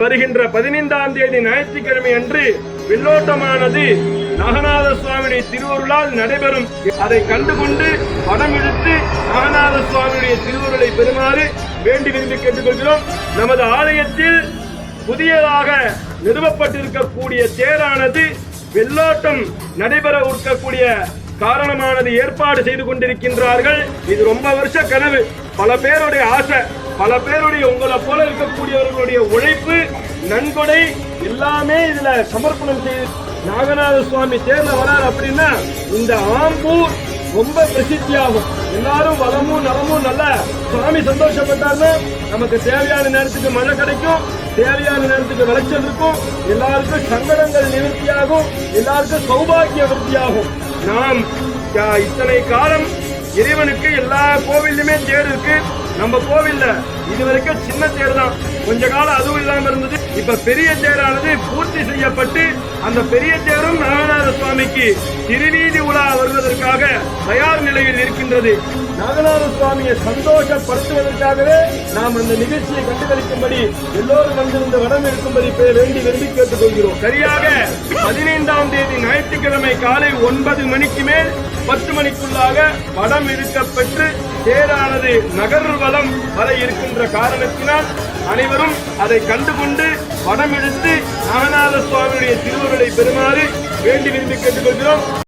வருகின்ற பதினைந்தாம் தேதி ஞாயிற்றுக்கிழமை அன்று வில்லோட்டமானது நாகநாத சுவாமியுடைய திருவருளால் நடைபெறும். அதை கண்டுகொண்டு படம் எடுத்து நாகநாத சுவாமியுடைய திருவருளை பெறுமாறு வேண்டி விரும்பி கேட்டுக்கொள்கிறோம். நமது ஆலயத்தில் புதியதாக நிறுவப்பட்டிருக்கக்கூடிய தேரானது வெள்ளோட்டம் நடைபெற இருக்கக்கூடிய காரணமானது ஏற்பாடு செய்து கொண்டிருக்கின்றார்கள். இது ரொம்ப வருஷ கனவு. பல பேருடைய ஆசை. பல பேருடைய உங்களை போல இருக்கக்கூடியவர்களுடைய உழைப்பு நன்கொடை எல்லாமே இதுல சமர்ப்பணம் செய்து நாகநாத சுவாமி தேர்ல வரார் அப்படின்னா இந்த ஆம்பூர் ரொம்ப பிரசித்தியாகும். எல்லாரும் வளமும் நலமும் நல்ல சுவாமி சந்தோஷப்பட்டாருன்னா நமக்கு தேவையான நேரத்துக்கு மழை கிடைக்கும் தேவையான நேரத்துக்கு விளைச்சல் இருக்கும் எல்லாருக்கும் சங்கடங்கள் நிவர்த்தியாகும் எல்லாருக்கும் சௌபாகிய விருத்தியாகும். நாம் இத்தனை காலம் இறைவனுக்கு எல்லா கோவிலுமே தேர் இருக்கு. நம்ம கோவில்ல இது வரைக்கும் சின்ன தேர் தான். கொஞ்ச காலம் அதுவும் இல்லாம இருந்தது. இப்ப பெரிய தேரானது பூர்த்தி செய்யப்பட்டு அந்த பெரிய தேரும் நாகநாத சுவாமிக்கு திருவீதி உலா வருவதற்காக தயார் நிலையில் இருக்கின்றது. நாகநாத சுவாமியை சந்தோஷப்படுத்துவதற்காகவே நாம் அந்த நிகழ்ச்சியை கண்டுகளிக்கும்படி எல்லோரும் வந்திருந்த வடம் இருக்கும்படி பே- வேண்டி விரும்பி கேட்டுக்கொள்கிறோம். சரியாக பதினைந்தாம் தேதி ஞாயிற்றுக்கிழமை காலை ஒன்பது மணிக்கு மேல் பத்து மணிக்குள்ளாக வடம் இருக்கப்பெற்று தேரானது நகர்வலம் வர இருக்கின்ற காரணத்தினால் அனைவரும் அதை கண்டுகொண்டு வடமெடுத்து நாகநாத சுவாமியுடைய திருவுருளை பெறுமாறு வேண்டி விரும்பி கேட்டுக்கொள்கிறோம்.